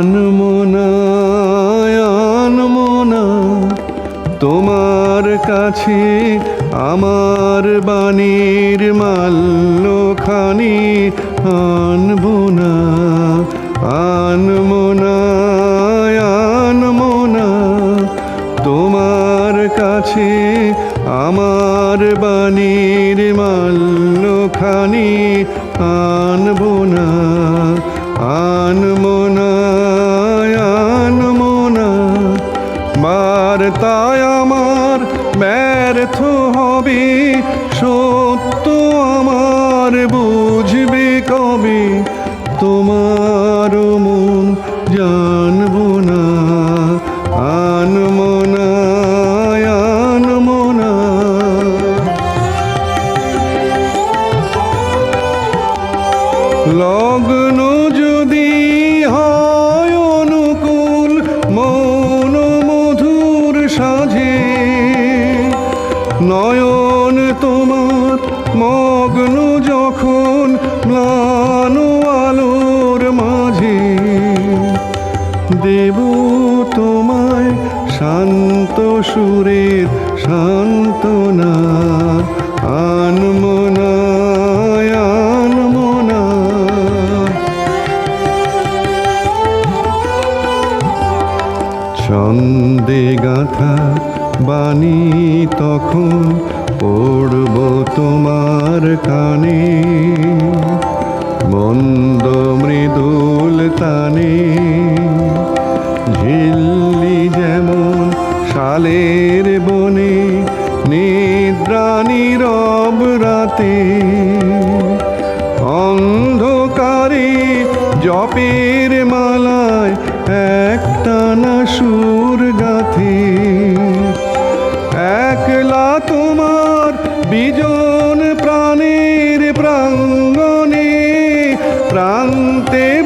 আনমনা তোমার কাছে আমার বাণীর মাল্যখানি আনব না। আনমনা আনমনা তোমার কাছে আমার বাণীর মাল্যখানি আনব না। লগ্ন যদি হয় অনুকূল, মন মধুর সাজে। নয়ন তোমার মগ্ন যখন ম্লান আলোর মাঝে। দেব তোমায় শান্ত সুরের শান্তনা আনমনা ছন্দে গাথা বাণী তখন পড়ব তোমার কানে। মন্দ মৃদুল তানে, ঝিল্লি যেমন শালের বনে, নিদ্রা রব রাতে। অন্ধকারে জপের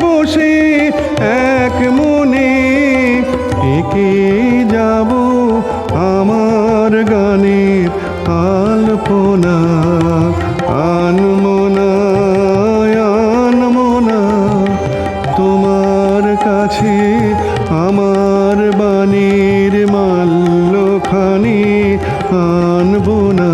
বসে এক মনে একে যাব আমার গানের আলপনা। আনমনা আনমনা তোমার কাছে আমার বাণীর মাল্যখানি আনব না।